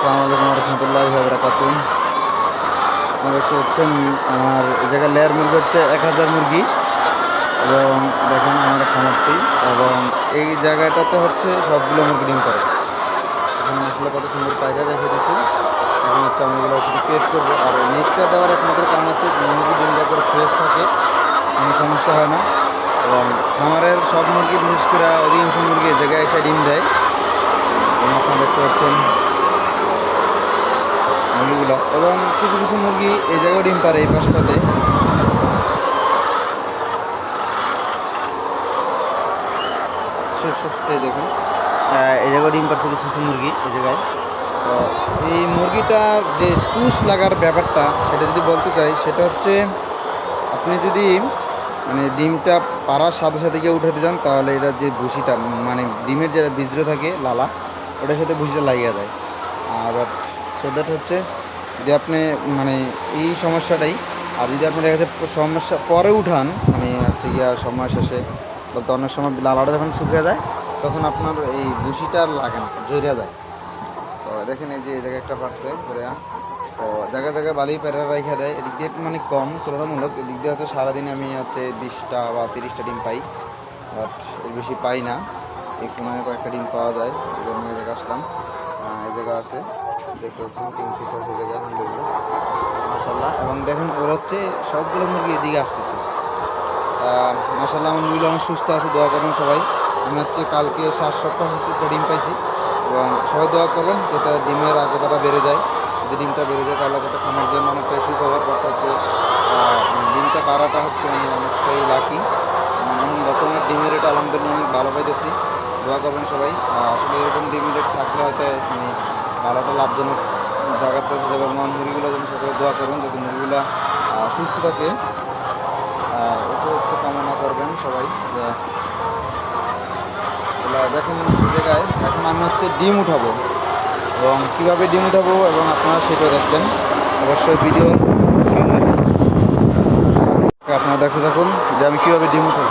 আসসালামু আলাইকুম রহমতুল্লাহ বরাকাতুম আমার দেখতে হচ্ছে আমার জায়গায় লেয়ার মুরগি হচ্ছে এক হাজার মুরগি। এবং দেখেন আমার খামারটি, এবং এই জায়গাটাতে হচ্ছে সবগুলো মুরগি ডিম করে। এখানে আসলে কত সুন্দর পায়রা রেখে দিয়েছি। এখন হচ্ছে আমি এগুলো শুধু পেট করব। আর নেটটা দেওয়ার একমাত্র কারণ হচ্ছে মুরগি ডিমটা করে ফ্রেশ থাকে, কোনো সমস্যা হয় না। এবং খামারের সব মুরগি, বিশেষ করে অধিকাংশ মুরগি এই জায়গায় এসে ডিম দেয়। আপনারা দেখতে পাচ্ছেন মুরগিগুলো এবং কিছু কিছু মুরগি এই জায়গায় ডিম পারে এই পাশটাতে। এই দেখুন। এই জায়গায় ডিম পারছে কিছু কিছু মুরগি এই জায়গায়। তো এই মুরগিটার যে তুষ লাগার ব্যাপারটা, সেটা যদি বলতে চাই, সেটা হচ্ছে আপনি যদি মানে ডিমটা পাড়ার সাথে সাথে গিয়ে উঠাতে যান তাহলে এটা যে ভুসিটা মানে ডিমের যে বীজ্র থাকে লালা, ওটার সাথে ভুসিটা লাগিয়ে যায় আর সো দ্যাট হচ্ছে যদি আপনি মানে এই সমস্যাটাই, আর যদি আপনি দেখা যাচ্ছে সমস্যা পরে উঠান মানে হচ্ছে গিয়া সময় শেষে, বলতে অনেক সময় লালাটা যখন শুকিয়ে যায়, তখন আপনার এই আর লাগে না জড়িয়ে যায়। তো দেখেন এই যে, এই জায়গায় একটা পারছে করে তো জায়গায় জায়গায় বালি প্যারা রেখে দেয়, এদিক দিয়ে মানে কম, তুলনামূলক এদিক দিয়ে হচ্ছে সারাদিনে আমি হচ্ছে বিশটা বা তিরিশটা ডিম পাই, বাট এর বেশি পাই না। এই কোনায় কয়েকটা ডিম পাওয়া যায়, এই জন্য এই জায়গায় আসলাম। এই জায়গা আছে। দেখতে পাচ্ছেন কিং ফিস আছে জায়গায় আলহামদুলিল্লাহ মাসাল্লাহ এবং দেখেন ওরা হচ্ছে সবগুলো মুরগি এদিকে আসতেছে। মাসাল্লাহ আমার মুরগিগুলো অনেক সুস্থ আছে, দোয়া করবেন সবাই। আমি হচ্ছে কালকে সাতশো পঁচাত্তরটা ডিম পাইছি, এবং সবাই দোয়া করবেন যাতে ডিমের আগতাটা বেড়ে যায়। যদি ডিমটা বেড়ে যায়, তাহলে যেটা খামার জন্য অনেকটাই সুখবর বাট হচ্ছে ডিমটা বাড়াটা হচ্ছে মানে অনেকটাই লাকি মানে বর্তমানে ডিমের রেট আলহামদুলিল্লাহ অনেক ভালো পাইতেছি। দোয়া করবেন সবাই। আসলে এরকম ডিমের রেট থাকলে হয়তো মানে ভালোটা লাভজনক জায়গা পৌঁছে যাবে এবং মুরগিগুলো যেন সকলে দোয়া করবেন, যাতে মুরগিগুলো সুস্থ থাকে। এটা হচ্ছে কামনা করবেন সবাই। দেখেন এই জায়গায় এখন আমি হচ্ছে ডিম উঠাবো। এবং কীভাবে ডিম উঠাবো এবং আপনারা সেটাও দেখবেন। অবশ্যই ভিডিও আপনারা দেখতে থাকুন যে আমি কীভাবে ডিম উঠাবো।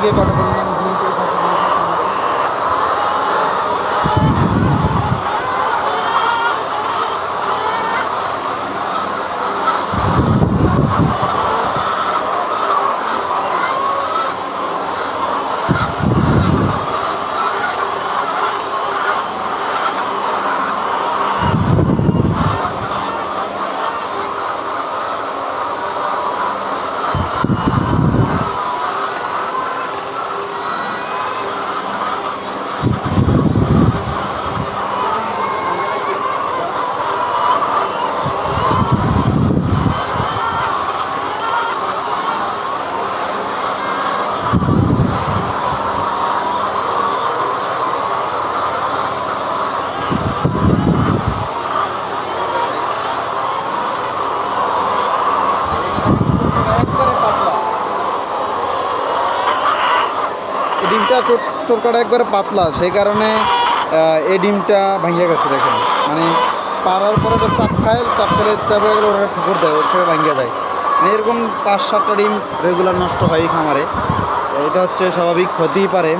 থেকে কটা পর্যন্ত তোরকাটা একবারে পাতলা, সেই কারণে এই ডিমটা ভাঙিয়ে গেছে দেখেন। মানে পাড়ার পরে তো চাপ খায়, চাপ খেলে চাপে গেলে ওরা ঠুকুর দেয়, ওর থেকে ভাঙিয়ে যায়। মানে এরকম পাঁচ সাতটা ডিম রেগুলার নষ্ট হয় এই খামারে। এটা হচ্ছে স্বাভাবিক হতেই পারে।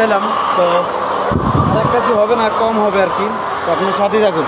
কেজি তো আর এক হবে না কম হবে আর কি। তো আপনি সাথেই থাকুন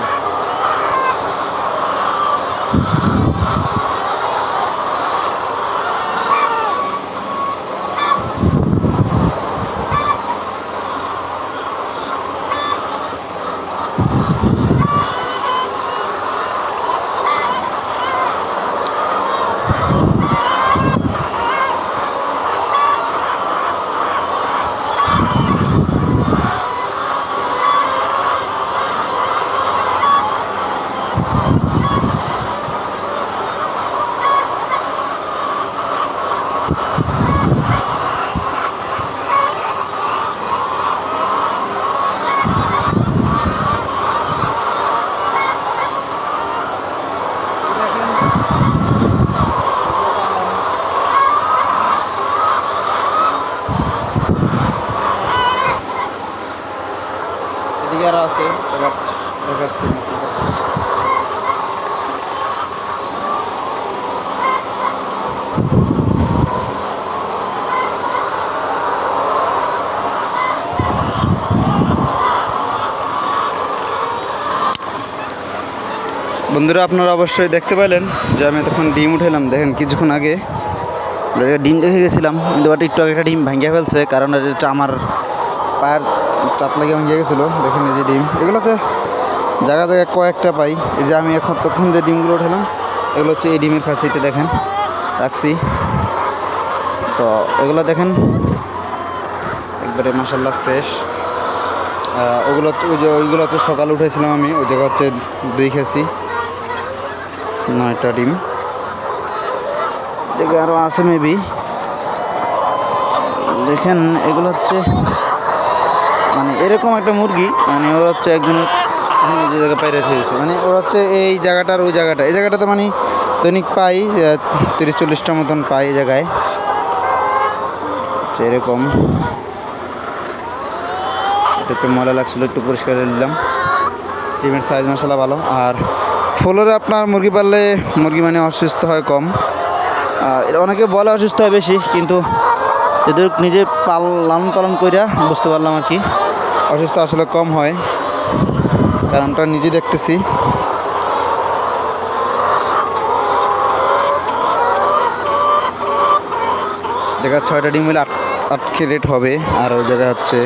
এদিকে আরও আছে এবার দেখাচ্ছি বন্ধুরা, আপনারা অবশ্যই দেখতে পেলেন যে আমি তখন ডিম উঠেলাম দেখেন, কিছুক্ষণ আগে ডিম দেখে গেছিলাম, কিন্তু বাট একটু আগে একটা ডিম ভাঙিয়ে ফেলছে, কারণ এটা আমার পায়ের চাপ লাগিয়ে ভাঙিয়ে গেছিল। দেখেন এই যে ডিম, এগুলো হচ্ছে জায়গা জায়গায় কয়েকটা পাই। এই যে আমি এখন তখন যে ডিমগুলো উঠালাম, এগুলো হচ্ছে এই ডিমের ফাঁসিতে দেখেন। রাখছি। তো এগুলো দেখেন, একবারে মাসাল্লাহ ফ্রেশ ওগুলো ওই যে ওইগুলো হচ্ছে সকালে উঠেছিলাম আমি, ওই জায়গা হচ্ছে দুই খেয়েছি নয়টা ডিম। দেখে আরও আছে মেবি দেখেন, এগুলো হচ্ছে মানে এরকম একটা মুরগি মানে ওরা হচ্ছে একজনের এখানে যে জায়গায় পাই রেখে মানে ওরা হচ্ছে এই জায়গাটার ওই জায়গাটা। এই জায়গাটাতে মানে দৈনিক পাই তিরিশ চল্লিশটা মতন পাই এই জায়গায়। এরকম। এটা একটু ময়লা লাগছিল, একটু পরিষ্কার নিলাম। ডিমের সাইজ মশলা ভালো। আর ফ্লোরে আপনার মুরগি পাললে মুরগি মানে অসুস্থ হয় কম। অনেকে বলে অসুস্থ হয় বেশি, কিন্তু যদি নিজে পাল লালন পালন কইরা বুঝতে পারলাম আর কি। অসুস্থ আসলে কম হয়। কারণটা নিজে দেখতেছি। দেখা ছয়টা ডিম হলে আট আট ক্যারেট হবে। আর ওই জায়গায় হচ্ছে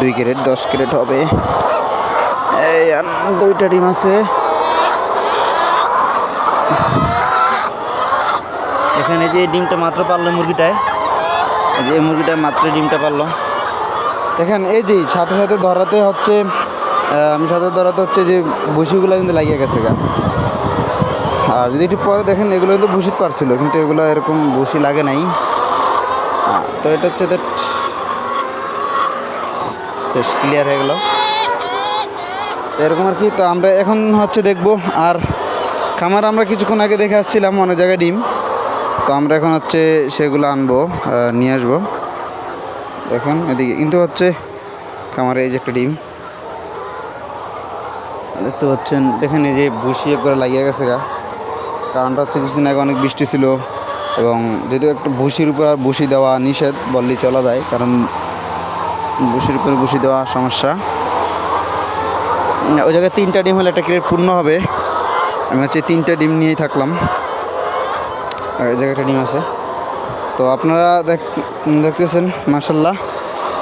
দুই ক্যারেট, দশ ক্যারেট হবে। এই আর দুইটা ডিম আছে। এখানে যে ডিমটা মাত্র পারল মুরগিটায় যে এই মুরগিটায় মাত্র ডিমটা পারল। দেখেন, এই যে সাথে সাথে ধরাতে হচ্ছে আমি সাথে ধরাতে হচ্ছে যে বসিগুলো কিন্তু লাগিয়ে গেছে গা। আর যদি একটু পরে দেখেন, এগুলো কিন্তু বসিত পারছিল কিন্তু এগুলো এরকম বসি লাগে নাই। তো এটা হচ্ছে বেশ ক্লিয়ার হয়ে গেল। এরকম আর কি, তো আমরা এখন হচ্ছে দেখব। আর খামার আমরা কিছুক্ষণ আগে দেখে আসছিলাম অনেক জায়গায় ডিম। তো আমরা এখন হচ্ছে সেগুলো আনব নিয়ে আসব। দেখুন, এদিকে কিন্তু হচ্ছে খামারে এই যে একটা ডিম। দেখতে পাচ্ছেন, দেখেন এই যে ভুসি একবার লাগিয়ে গেছে গা। কারণটা হচ্ছে কিছুদিন আগে অনেক বৃষ্টি ছিল এবং যদিও একটু ভুসির উপর আর ভুসি দেওয়া নিষেধ বললেই চলা যায়, কারণ ভুসির উপরে ভুসি দেওয়া সমস্যা। ওই জায়গায় তিনটা ডিম হলে একটা ক্রেট পূর্ণ হবে। আমি হচ্ছে তিনটা ডিম নিয়েই থাকলাম। জায়গায় একটা ডিম আছে। তো আপনারা দেখ দেখতেছেন মাসাল্লাহ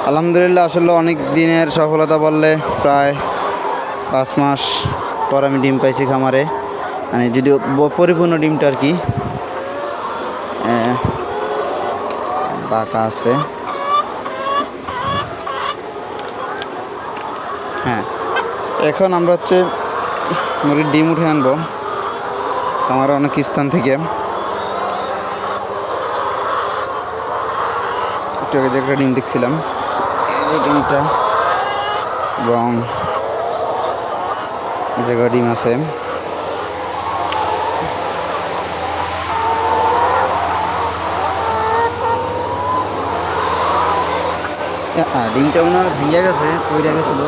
আলহামদুলিল্লাহ, আসলে অনেক দিনের সফলতা বললে প্রায় পাঁচ মাস পর আমি ডিম পাইছি খামারে। মানে যদিও পরিপূর্ণ ডিমটা আর কি বাঁকা আছে। হ্যাঁ এখন আমরা হচ্ছে মুরগির ডিম উঠে আনব আমার অনেক স্থান থেকে। একটু আগে একটা ডিম দেখছিলাম। এই ডিমটা। এবং এই জায়গায় ডিম আছে। ডিমটা মনে হয় ভেঙে গেছে পইরা গেছিল।